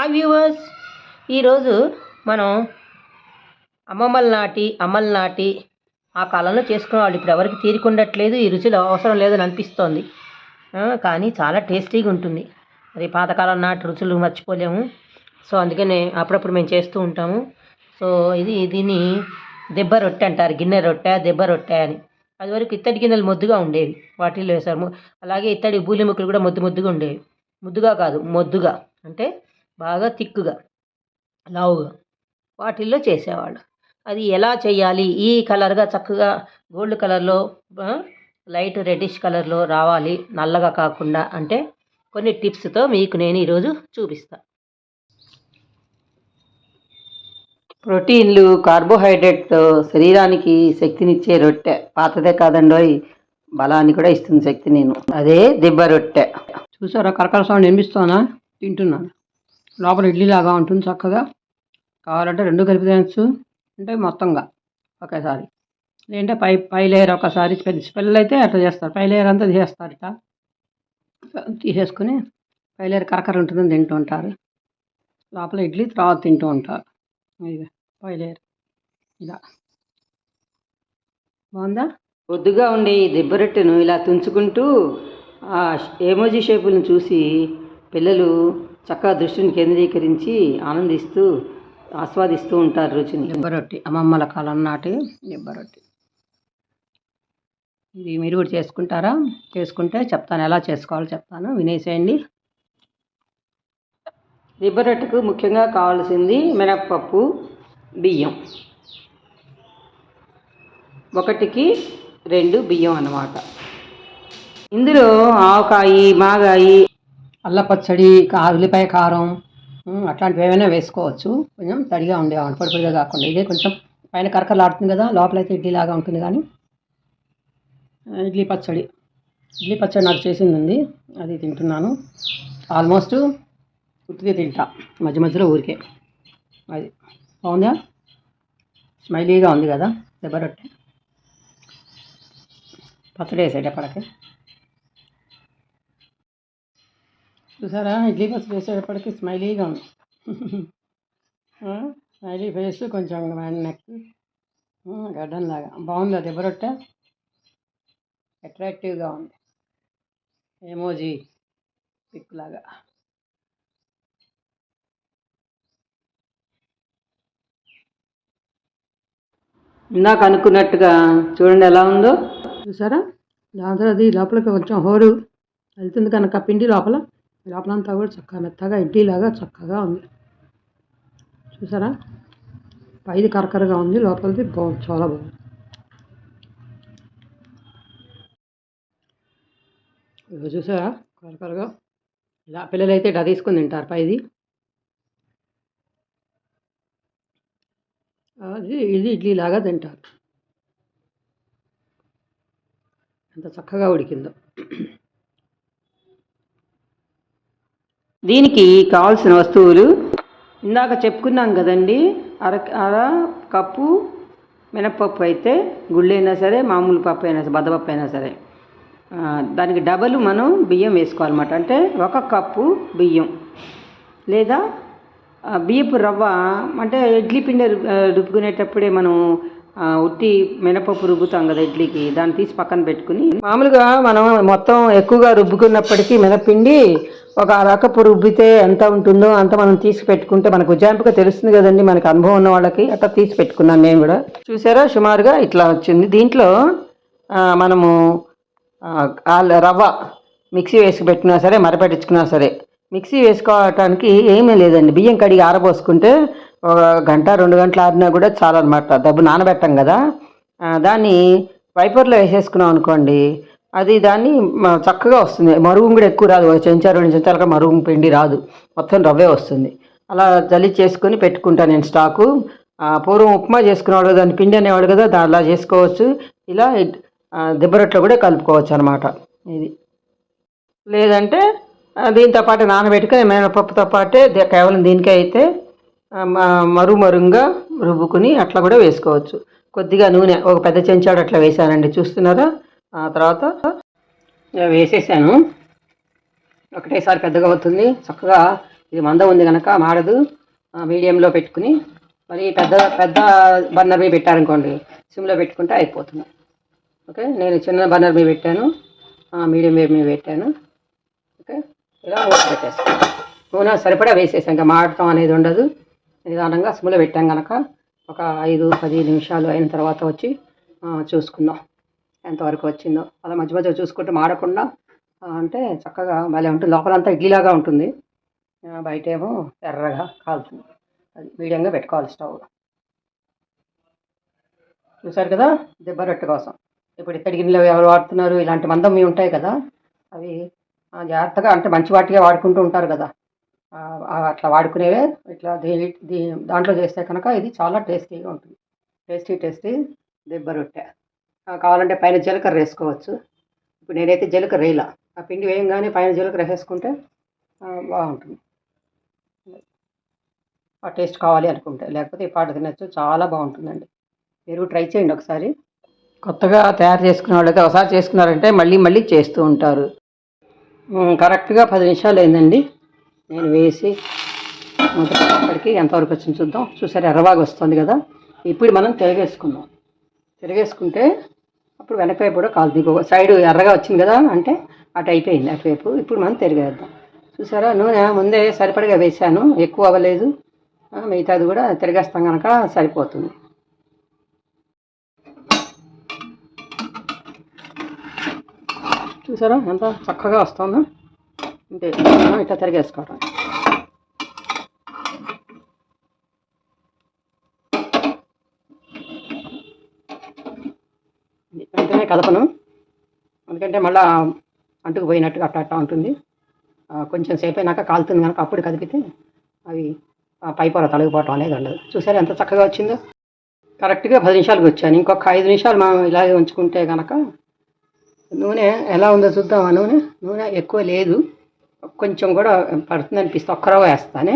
Hi viewers ఈరోజు మనం అమ్మమ్మల నాటి అమ్మల నాటి ఆ కాలంలో చేసుకునే వాళ్ళు ఇప్పుడు ఎవరికి తీరికుండట్లేదు ఈ రుచులు అవసరం లేదని అనిపిస్తోంది. కానీ చాలా టేస్టీగా ఉంటుంది. మరి పాతకాలం నాటి రుచులు మర్చిపోలేము. సో అందుకనే అప్పుడప్పుడు మేము చేస్తూ ఉంటాము. సో ఇది దీన్ని దెబ్బ రొట్టె అంటారు. గిన్నె రొట్టె దెబ్బ రొట్టె అని. అది వరకు ఇత్తడి గిన్నెలు మొద్దుగా ఉండేవి. వాటిల్లో వేసాము అలాగే ఇత్తడి బూలి ముక్కలు కూడా ముద్దు ముద్దుగా ఉండేవి. ముద్దుగా కాదు మొద్దుగా. అంటే బాగా తిక్కుగా లావుగా. వాటిల్లో చేసేవాళ్ళు. అది ఎలా చేయాలి? ఈ కలర్గా చక్కగా గోల్డ్ కలర్లో లైట్ రెడ్డిష్ కలర్లో రావాలి నల్లగా కాకుండా అంటే కొన్ని టిప్స్తో మీకు నేను ఈరోజు చూపిస్తా. ప్రోటీన్లు కార్బోహైడ్రేట్తో శరీరానికి శక్తినిచ్చే రొట్టె. పాతదే కాదండోయ్ బలాన్ని కూడా ఇస్తుంది శక్తి నేను. అదే దిబ్బ రొట్టె. చూసారా కరకర సౌండ్ వినిపిస్తానా తింటున్నాను. లోపల ఇడ్లీ లాగా ఉంటుంది చక్కగా. కావాలంటే రెండు కలిపి తినచ్చు. అంటే మొత్తంగా ఒకేసారి. లేదంటే పై పై లేయర్ ఒకసారి పెద్ద పిల్లలు అయితే అట్లా చేస్తారు. పై లేయర్ అంతా తీసేస్తారు ఇట్లా తీసేసుకుని పై లేయర్ కరకర ఉంటుందని తింటూ ఉంటారు. లోపల ఇడ్లీ తర్వాత తింటూ ఉంటారు. ఇది పై లేయర్. ఇలా. బాగుందా? పొద్దుగా ఉండే ఈ దిబ్బ రొట్టెను ఇలా తుంచుకుంటూ ఆ ఏమోజీ షేపులను చూసి పిల్లలు చక్కగా దృష్టిని కేంద్రీకరించి ఆనందిస్తూ ఆస్వాదిస్తూ ఉంటారు రుచిని. దెబ్బ రొట్టి అమ్మమ్మల కాలం నాటి దెబ్బ రొట్టి. ఇది మీరు కూడా చేసుకుంటారా? చేసుకుంటే చెప్తాను. ఎలా చేసుకోవాలో చెప్తాను. వినేసేయండి. దిబ్బ రొట్టెకు ముఖ్యంగా కావాల్సింది మినప్పప్పు బియ్యం. ఒకటికి రెండు బియ్యం అన్నమాట. ఇందులో ఆవకాయి మాగాయి అల్ల పచ్చడి ఉల్లిపాయ కారం అట్లాంటివి ఏమైనా వేసుకోవచ్చు. కొంచెం తడిగా ఉండేవాడు పొడి పొడిగా కాకుండా. ఇదే కొంచెం పైన కరకరలాడుతుంది కదా లోపలైతే ఇడ్లీ లాగా ఉంటుంది కానీ ఇడ్లీ పచ్చడి. ఇడ్లీ పచ్చడి నాకు చేసింది ఉంది అది తింటున్నాను. ఆల్మోస్ట్ ఉత్తిగా తింటా మధ్య మధ్యలో ఊరికే. అది బాగుందా? స్మైలీగా ఉంది కదా దెబ్బరొట్టె పచ్చడి వేసేటప్పటికి. చూసారా? ఇడ్లీ బస్సు వేసేటప్పటికి స్మైలీగా ఉంది. స్మైలీ ఫేస్ కొంచెం నెక్ గడ్డం లాగా. బాగుంది అది ఎవరొట్టె అట్రాక్టివ్గా ఉంది. ఏమోజీ పిక్ లాగా. ఇందాక అనుకున్నట్టుగా చూడండి ఎలా ఉందో. చూసారా? దాంతో అది లోపలికి కొంచెం హోరు వెళ్తుంది కనుక పిండి లోపల. లోపలంతా కూడా చక్కగా మెత్తగా ఇడ్లీలాగా చక్కగా ఉంది. చూసారా? పైది కరకరగా ఉంది లోపలిది బాగుంది చాలా బాగుంది. ఇదిగో చూసారా? కరకరగా. ఇలా పిల్లలు అయితే ఇట్లా తీసుకొని తింటారు పైది. అది ఇది ఇడ్లీ లాగా తింటారు. ఎంత చక్కగా ఉడికిందో. దీనికి కావాల్సిన వస్తువులు ఇందాక చెప్పుకున్నాం కదండి. అర అర కప్పు మినప్పప్పు అయితే గుళ్ళైనా సరే మామూలు పప్పు అయినా సరే బద్దపప్పు అయినా సరే. దానికి డబల్ మనం బియ్యం వేసుకోవాలన్నమాట. అంటే ఒక కప్పు బియ్యం. లేదా బియ్యపు రవ్వ అంటే ఇడ్లీ పిండి రుబ్బుకునేటప్పుడే మనం ఉట్టి మినపప్పు రుబ్బుతాం కదా ఇడ్లీకి దాన్ని తీసి పక్కన పెట్టుకుని. మామూలుగా మనం మొత్తం ఎక్కువగా రుబ్బుకున్నప్పటికీ మినపిండి ఒక అరకప్పు రుబ్బితే ఎంత ఉంటుందో అంత మనం తీసి పెట్టుకుంటే మనకు ఉజ్జాయింపుగా తెలుస్తుంది కదండి మనకు అనుభవం ఉన్న వాళ్ళకి. అట్లా తీసి పెట్టుకున్నాను నేను కూడా. చూసారా? సుమారుగా ఇట్లా వచ్చింది. దీంట్లో మనము రవ్వ మిక్సీ వేసి పెట్టినా సరే మరపెట్టించుకున్నా సరే మిక్సీ వేసుకోవటానికి ఏమీ లేదండి. బియ్యం కడిగి ఆరబోసుకుంటే ఒక గంట రెండు గంటలు ఆరినా కూడా చాలన్నమాట. దబ్బు నానబెట్టాం కదా. దాన్ని వైపర్లో వేసేసుకున్నాం అనుకోండి అది దాన్ని చక్కగా వస్తుంది. మరుగు కూడా ఎక్కువ రాదు. ఒక చెంచా రెండు చెంచాలుగా మరుగు పిండి రాదు. మొత్తం రవ్వే వస్తుంది. అలా జల్లి చేసుకొని పెట్టుకుంటాను నేను స్టాకు. పూర్వం ఉప్మా చేసుకునేవాడు దాన్ని పిండి అనేవాడు కదా దా అలా చేసుకోవచ్చు. ఇలా ఆ, దిబ్బరొట్లో కూడా కలుపుకోవచ్చు అనమాట ఇది. లేదంటే దీంతో పాటు నానబెట్టుకుని మినపప్పుతో పాటే కేవలం దీనికే అయితే మ- మరు మరుంగా రుబ్బుకుని అట్లా కూడా వేసుకోవచ్చు. కొద్దిగా నూనె ఒక పెద్ద చెంచాడు అట్లా వేసానండి చూస్తున్నారా? ఆ తర్వాత వేసేసాను. ఒకటేసారి పెద్దగా అవుతుంది చక్కగా ఇది మంద ఉంది కనుక మాడదు. మీడియంలో పెట్టుకుని మరి పెద్ద పెద్ద బర్నర్ మీద పెట్టారనుకోండి సిమ్లో పెట్టుకుంటే అయిపోతుంది. ఓకే? నేను చిన్న బర్నర్ మీద పెట్టాను మీడియం వేవ్ మీద పెట్టాను. ఓకే? ఇలా మూత పెట్టేస్తాం నూనె సరిపడా వేసేసాం. ఇంకా మాడటం అనేది ఉండదు. నిదానంగా సిమ్లో పెట్టాం కనుక ఒక ఐదు పది నిమిషాలు అయిన తర్వాత వచ్చి చూసుకుందాం. ఎంతవరకు వచ్చిందో. అలా మధ్య మధ్య చూసుకుంటూ మాడకుండా అంటే చక్కగా భలే ఉంటుంది. లోపలంతా ఇడ్లీలాగా ఉంటుంది. బయట ఏమో ఎర్రగా కాలుతుంది. అది మీడియంగా పెట్టుకోవాలి స్టవ్. చూసారు కదా? దెబ్బ రొట్టె కోసం. ఇప్పుడు ఇత్తడి గిన్నెలు ఎవరు వాడుతున్నారు? ఇలాంటి మందం మీ ఉంటాయి కదా? అవి జాగ్రత్తగా అంటే మంచి వాటిగా వాడుకుంటూ ఉంటారు కదా. అట్లా వాడుకునేవే ఇట్లా దీ దీ దాంట్లో చేస్తే కనుక ఇది చాలా టేస్టీగా ఉంటుంది. టేస్టీ టేస్టీ దెబ్బ రొట్టె. కావాలంటే పైన జీలకర్ర వేసుకోవచ్చు. ఇప్పుడు నేనైతే జీలకర్ర వేయలా. ఆ పిండి వేయంగానే పైన జీలకర్ర వేసుకుంటే బాగుంటుంది. ఆ టేస్ట్ కావాలి అనుకుంటే లేకపోతే ఈ పాట తినచ్చు. చాలా బాగుంటుందండి. మీరు ట్రై చేయండి ఒకసారి. కొత్తగా తయారు చేసుకునే వాళ్ళైతే ఒకసారి చేసుకున్నారంటే మళ్ళీ మళ్ళీ చేస్తూ ఉంటారు. కరెక్ట్గా పది నిమిషాలు అయిందండి నేను వేసి మొదటికి ఎంతవరకు వచ్చింది చూద్దాం. చూసారు ఎర్రబాగా వస్తుంది కదా. ఇప్పుడు మనం తిరగేసుకుందాం. తిరగేసుకుంటే అప్పుడు వెనకవైపు కూడా కాలు దిగు. సైడ్ ఎర్రగా వచ్చింది కదా అంటే అటు అయిపోయింది అటువైపు. ఇప్పుడు మనం తిరిగేద్దాం. చూసారా నూనె ముందే సరిపడగా వేసాను ఎక్కువ అవ్వలేదు. మిగతాది కూడా తిరిగేస్తాం కనుక సరిపోతుంది. చూసారా? ఎంత చక్కగా వస్తుందో. అంటే మనం ఇట్లా తిరిగేసుకోవటం. వెంటనే కలపను ఎందుకంటే మళ్ళా అంటుకు పోయినట్టుగా అట్ట అట్ట ఉంటుంది. కొంచెం సేపు అయినాక కాలుతుంది కనుక అప్పుడు కదిపితే అవి పైపొర పై పొర తొలగిపోవటం అనేది ఉండదు. చూసారా ఎంత చక్కగా వచ్చిందో? కరెక్ట్గా పది నిమిషాలకు వచ్చాను. ఇంకొక ఐదు నిమిషాలు మనం ఇలాగే ఉంచుకుంటే కనుక నూనె ఎలా ఉందో చూద్దాం ఆ నూనె నూనె ఎక్కువ లేదు. కొంచెం కూడా పడుతుంది అనిపిస్తే ఒక్కరో వేస్తానే.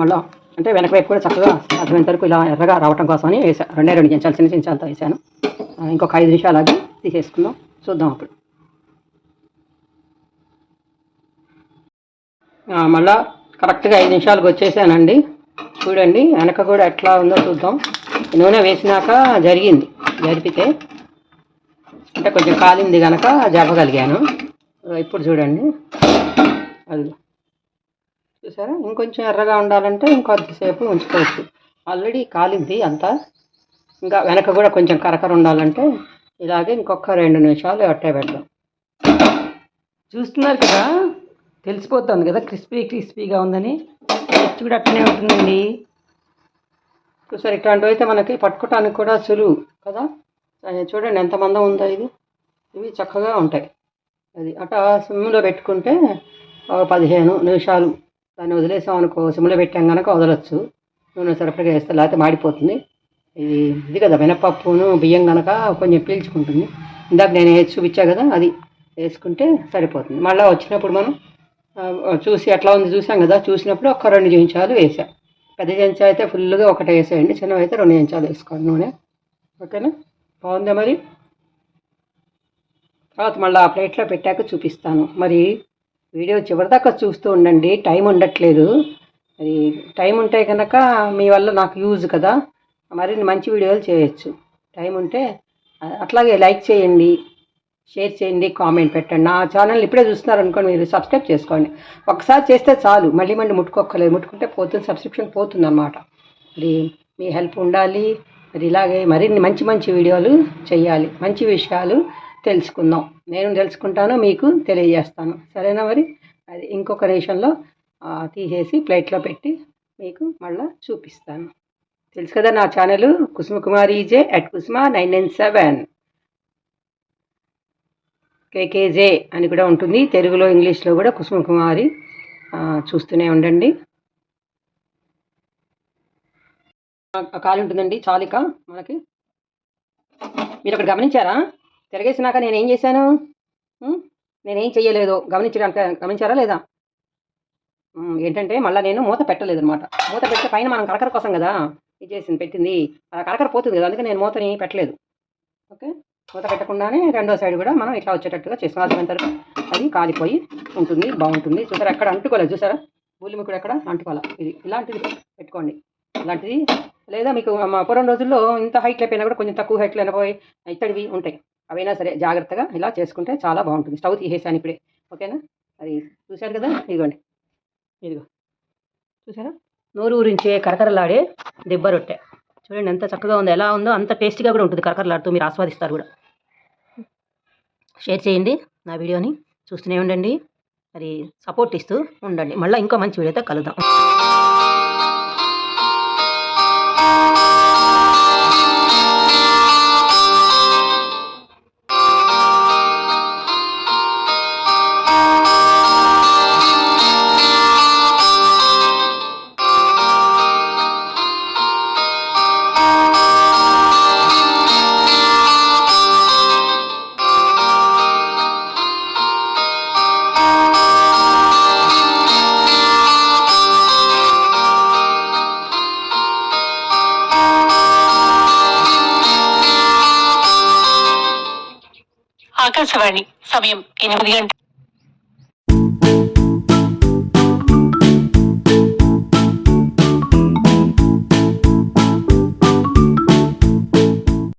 మళ్ళా అంటే వెనక వైపు కూడా చక్కగా అర్థమైనంత వరకు ఇలా ఎర్రగా రావటం కోసమని వేసాను రెండే రెండు చెంచాలు చిన్న చెంచాలతో వేసాను. ఇంకొక ఐదు నిమిషాలు ఆగి తీసేసుకుందాం. చూద్దాం అప్పుడు. మళ్ళా కరెక్ట్గా ఐదు నిమిషాలకు వచ్చేసానండి. చూడండి వెనక కూడా ఎట్లా ఉందో చూద్దాం. నూనె వేసినాక జరిగింది. జరిపితే అంటే కొంచెం కాలింది కనుక జరపగలిగాను. ఇప్పుడు చూడండి. అది చూసారా? ఇంకొంచెం ఎర్రగా ఉండాలంటే ఇంకొద్దిసేపు ఉంచుకోవచ్చు. ఆల్రెడీ కాలింది అంతా. ఇంకా వెనక కూడా కొంచెం కరకర ఉండాలంటే ఇలాగే ఇంకొక రెండు నిమిషాలు అట్టే పెడదాం. చూస్తున్నారు కదా? తెలిసిపోతుంది కదా? క్రిస్పీ క్రిస్పీగా ఉందని. టేస్ట్ కూడా అట్లనే ఉంటుందండి. చూసారు ఇట్లాంటివి అయితే మనకి పట్టుకోవటానికి కూడా సులువు కదా? చూడండి ఎంత మందం ఉందో ఇది. ఇవి చక్కగా ఉంటాయి. అది అట్లా సిమ్లో పెట్టుకుంటే ఒక పదిహేను నిమిషాలు దాన్ని వదిలేసాం అనుకో సిమ్లో పెట్టాం కనుక వదలొచ్చు. నూనె సరిపడగా వేస్తే లేకపోతే మాడిపోతుంది. ఇది ఇది కదా మినపప్పును బియ్యం కనుక కొంచెం పీల్చుకుంటుంది. ఇందాక నేను వేసి చూపించా కదా అది వేసుకుంటే సరిపోతుంది. మళ్ళీ వచ్చినప్పుడు మనం చూసి ఎట్లా ఉంది చూసాం కదా చూసినప్పుడు ఒక రెండు చూపించాలు వేసాం. పెద్ద చెంచా అయితే ఫుల్గా ఒకటి వేసేయండి. చిన్నవి అయితే రెండు చెంచాలు వేసుకోండి నూనె. ఓకేనా? బాగుందా మరి? తర్వాత మళ్ళీ ఆ ప్లేట్లో పెట్టాక చూపిస్తాను. మరి వీడియో చివరిదాకా చూస్తూ ఉండండి. టైం ఉండట్లేదు. అది టైం ఉంటే కనుక మీ వల్ల నాకు యూజ్ కదా. మరిన్ని మంచి వీడియోలు చేయొచ్చు. టైం ఉంటే అట్లాగే లైక్ చేయండి. షేర్ చేయండి కామెంట్ పెట్టండి. నా ఛానల్ ఇప్పుడే చూస్తున్నారు అనుకోండి మీరు సబ్స్క్రైబ్ చేసుకోండి. ఒకసారి చేస్తే చాలు మళ్ళీ మళ్ళీ ముట్టుకోక్కర్లేదు. ముట్టుకుంటే పోతుంది సబ్స్క్రిప్షన్ పోతుంది అన్నమాట మరి మీ హెల్ప్ ఉండాలి. మరి ఇలాగే మరిన్ని మంచి మంచి వీడియోలు చేయాలి. మంచి విషయాలు తెలుసుకుందాం. నేను తెలుసుకుంటాను మీకు తెలియజేస్తాను. సరేనా మరి? అది ఇంకొక రేషన్లో తీసేసి ప్లేట్లో పెట్టి మీకు మళ్ళీ చూపిస్తాను. తెలుసు కదా నా channel? Kusuma Kumari J at Kusuma nine nine seven. KKJ అని కూడా ఉంటుంది. తెలుగులో ఇంగ్లీష్లో కూడా కుసుమ కుమారి చూస్తూనే ఉండండి. ఖాళీ ఉంటుందండి చాలిక మనకి. మీరు అక్కడ గమనించారా? తిరగేసినాక నేను ఏం చేశాను నేనేం చేయలేదు గమనించడానికి గమనించారా లేదా? ఏంటంటే మళ్ళీ నేను మూత పెట్టలేదు అనమాట మూత పెడితే పైన మనం కరకర కోసం కదా ఇది చేసింది పెట్టింది. ఆ కరకర పోతుంది కదా అందుకే నేను మూతని పెట్టలేదు. ఓకే? మూత పెట్టకుండానే రెండో సైడ్ కూడా మనం ఇట్లా వచ్చేటట్టుగా చేసుకోవాలి తర్వాత అది కాలిపోయి ఉంటుంది బాగుంటుంది. చూసారా? ఎక్కడ అంటుకోలేదు. చూసారా? భూమి కూడా ఎక్కడ? అంటుకోవాలి? ఇది ఇలాంటిది పెట్టుకోండి. ఇలాంటిది లేదా మీకు మా పూర్వం రోజుల్లో ఇంత హైట్ అయిపోయినా కూడా కొంచెం తక్కువ హైట్లో అయిపోయి ఇత్తడివి ఉంటాయి. అవైనా సరే జాగ్రత్తగా ఇలా చేసుకుంటే చాలా బాగుంటుంది. స్టవ్ తీసేసాను ఇప్పుడే. ఓకేనా? అది చూశారు కదా? ఇదిగోండి. ఇదిగో. చూసారా? నోరు ఊరించే కరకరలాడే దెబ్బ రొట్టె. చూడండి ఎంత చక్కగా ఉందో ఎలా ఉందో అంత టేస్టీగా కూడా ఉంటుంది కరకరలాడుతూ మీరు ఆస్వాదిస్తారు కూడా. షేర్ చేయండి నా వీడియోని చూస్తూనే ఉండండి. మరి సపోర్ట్ ఇస్తూ ఉండండి. మళ్ళీ ఇంకో మంచి వీడియోతో కలుద్దాం. ఆకాశవాణి సమయం ఎనిమిది గంటల